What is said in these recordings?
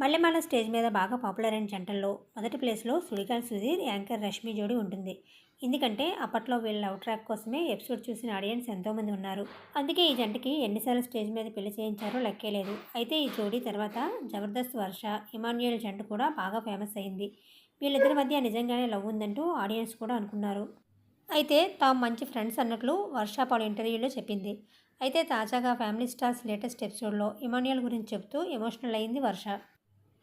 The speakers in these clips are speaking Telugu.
మల్లెమాల స్టేజ్ మీద బాగా పాపులర్ అయిన జంటల్లో మొదటి ప్లేస్లో సుడిగాలి సుధీర్ యాంకర్ రష్మి జోడి ఉంటుంది. ఎందుకంటే అప్పట్లో వీళ్ళ లవ్ ట్రాక్ కోసమే ఎపిసోడ్ చూసిన ఆడియన్స్ ఎంతోమంది ఉన్నారు. అందుకే ఈ జంటకి ఎన్నిసార్లు స్టేజ్ మీద పెళ్ళి చేయించారో లెక్కేలేదు అయితే ఈ జోడీ తర్వాత జబర్దస్త్ వర్ష ఇమాన్యుయల్ జంట కూడా బాగా ఫేమస్ అయింది. వీళ్ళిద్దరి మధ్య నిజంగానే లవ్ ఉందంటూ ఆడియన్స్ కూడా అనుకున్నారు. అయితే తాము మంచి ఫ్రెండ్స్ అన్నట్లు వర్ష పలు ఇంటర్వ్యూలో చెప్పింది. అయితే తాజాగా ఫ్యామిలీ స్టార్స్ లేటెస్ట్ ఎపిసోడ్లో ఇమాన్యుయల్ గురించి చెప్తూ ఎమోషనల్ అయింది వర్ష.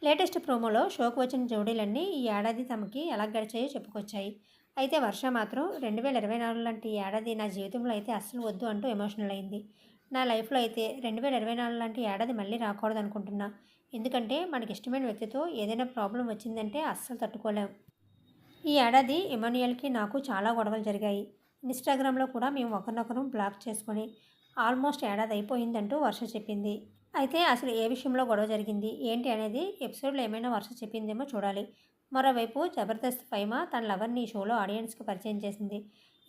లేటెస్ట్ ప్రోమోలో షోకు వచ్చిన జోడీలన్నీ ఈ ఏడాది తమకి ఎలా గడిచాయో చెప్పుకొచ్చాయి. అయితే వర్ష మాత్రం రెండు వేల ఇరవై నాలుగు లాంటి ఏడాది నా జీవితంలో అయితే అస్సలు వద్దు అంటూ ఎమోషనల్ అయింది. నా లైఫ్లో అయితే రెండు వేల ఇరవై నాలుగు లాంటి ఏడాది మళ్ళీ రాకూడదు అనుకుంటున్నా ఎందుకంటే మనకి ఇష్టమైన వ్యక్తితో ఏదైనా ప్రాబ్లం వచ్చిందంటే అస్సలు తట్టుకోలేం. ఈ ఏడాది ఇమాన్యుయల్కి నాకు చాలా గొడవలు జరిగాయి. ఇన్స్టాగ్రామ్లో కూడా మేము ఒకరినొకరు బ్లాక్ చేసుకొని ఆల్మోస్ట్ ఏడాది అయిపోయిందంటూ వర్ష చెప్పింది. అయితే అసలు ఏ విషయంలో గొడవ జరిగింది? ఏంటి అనేది ఎపిసోడ్లో ఏమైనా వర్ష చెప్పిందేమో చూడాలి. మరోవైపు జబర్దస్త్ ఫైమా తన లవర్ని ఈ షోలో ఆడియన్స్కి పరిచయం చేసింది.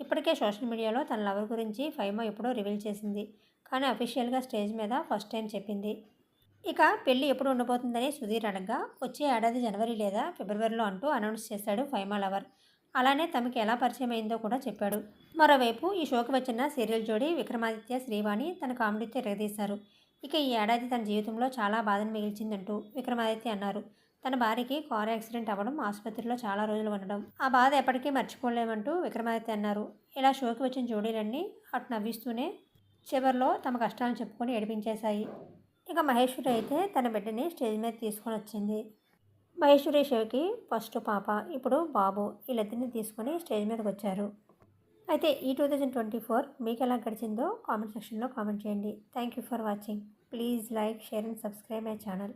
ఇప్పటికే సోషల్ మీడియాలో తన లవర్ గురించి ఫైమా ఎప్పుడో రివీల్ చేసింది. కానీ అఫీషియల్గా స్టేజ్ మీద ఫస్ట్ టైం చెప్పింది. ఇక పెళ్ళి ఎప్పుడు ఉండబోతుందని సుధీర్ అడగ్గా వచ్చే ఏడాది జనవరి లేదా ఫిబ్రవరిలో అంటూ అనౌన్స్ చేశాడు ఫైమా లవర్. అలానే తమకి ఎలా పరిచయం అయిందో కూడా చెప్పాడు. మరోవైపు ఈ షోకి వచ్చిన సీరియల్ జోడి విక్రమాదిత్య శ్రీవాణి తన కామెడీతో ఎరగదీశారు ఇక ఈ ఏడాది తన జీవితంలో చాలా బాధను మిగిల్చిందంటూ విక్రమాదిత్య అన్నారు. తన భార్యకి కారు యాక్సిడెంట్ అవ్వడం ఆసుపత్రిలో చాలా రోజులు ఉండడం. ఆ బాధ ఎప్పటికీ మర్చిపోలేమంటూ విక్రమాదిత్య అన్నారు. ఇలా షోకి వచ్చిన జోడీలన్నీ అటు నవ్విస్తూనే చివరిలో తమ కష్టాలను చెప్పుకొని ఏడిపించేశాయి. ఇక మహేశ్వరి అయితే తన బిడ్డని స్టేజ్ మీద తీసుకొని వచ్చింది. మహేశ్వరి ఫస్ట్ పాప ఇప్పుడు బాబు వీళ్ళిద్దరిని తీసుకొని స్టేజ్ మీదకి వచ్చారు అయితే ఈ టూ థౌజండ్ ట్వంటీ ఫోర్ మీకు ఎలా గడిచిందో కామెంట్ సెక్షన్లో కామెంట్ చేయండి. Thank you for watching please like share and subscribe my channel